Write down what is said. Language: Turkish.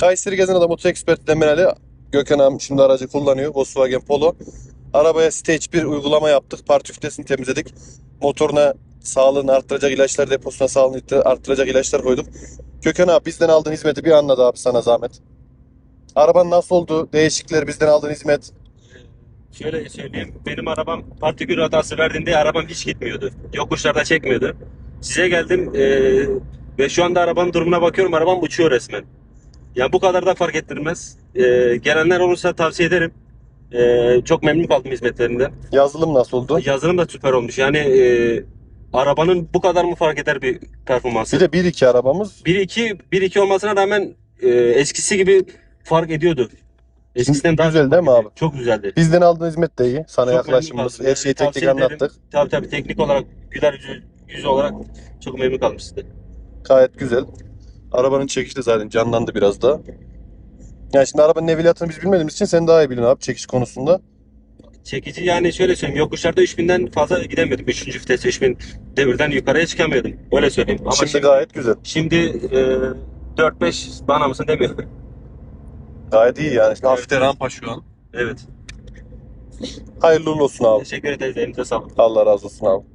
Kayseri gezen adam Oto Expert Demireli. Gökhan abi şimdi aracı kullanıyor. Volkswagen Polo. Arabaya Stage 1 uygulama yaptık. Parti üftesini temizledik. Motoruna sağlığını arttıracak ilaçlar, deposuna sağlığını arttıracak ilaçlar koyduk. Gökhan abi bizden aldığın hizmeti bir anlat abi sana zahmet. Araban nasıl oldu? Değişiklikler bizden aldığın hizmet. Şöyle söyleyeyim. Benim arabam partikül hatası verdiğinde arabam hiç gitmiyordu. Yokuşlarda çekmiyordu. Size geldim eee, ve şu anda arabanın durumuna bakıyorum. Arabam uçuyor resmen. Yani bu kadar da fark ettirmez. Eee, gelenler olursa tavsiye ederim. Eee, çok memnun kaldım hizmetlerinden. Yazılım nasıl oldu? Yazılım da süper olmuş. Yani eee, arabanın bu kadar mı fark eder bir performansı? Bir de 1-2 arabamız. 1-2 1-2 olmasına rağmen eee, eskisi gibi fark ediyordu. Eskisinden daha Güzel değil mi abi? çok güzeldi. Bizden aldığın hizmet de iyi. Sana Çok yaklaşımımız, her şeyi kaldım. tek tek anlattık. Tabii tabii teknik olarak güler yüzü, yüzü olarak çok memnun kalmıştı. Gayet güzel. Arabanın çekişi de zaten canlandı biraz da. Yani şimdi arabanın neviyatını biz bilmediğimiz için sen daha iyi biliyorsun abi çekiş konusunda. Çekici yani şöyle söyleyeyim yokuşlarda 3000'den fazla gidemiyordum. 3. vites 3000 devirden yukarıya çıkamıyordum. Öyle söyleyeyim. Ama şimdi, şimdi, gayet güzel. şimdi e, 4-5 bana mısın demiyor. Gayet iyi yani. Hafif de rampa şu an. evet. Hayırlı uğurlu olsun abi. Teşekkür ederiz. Elinize sağlık. Allah razı olsun abi.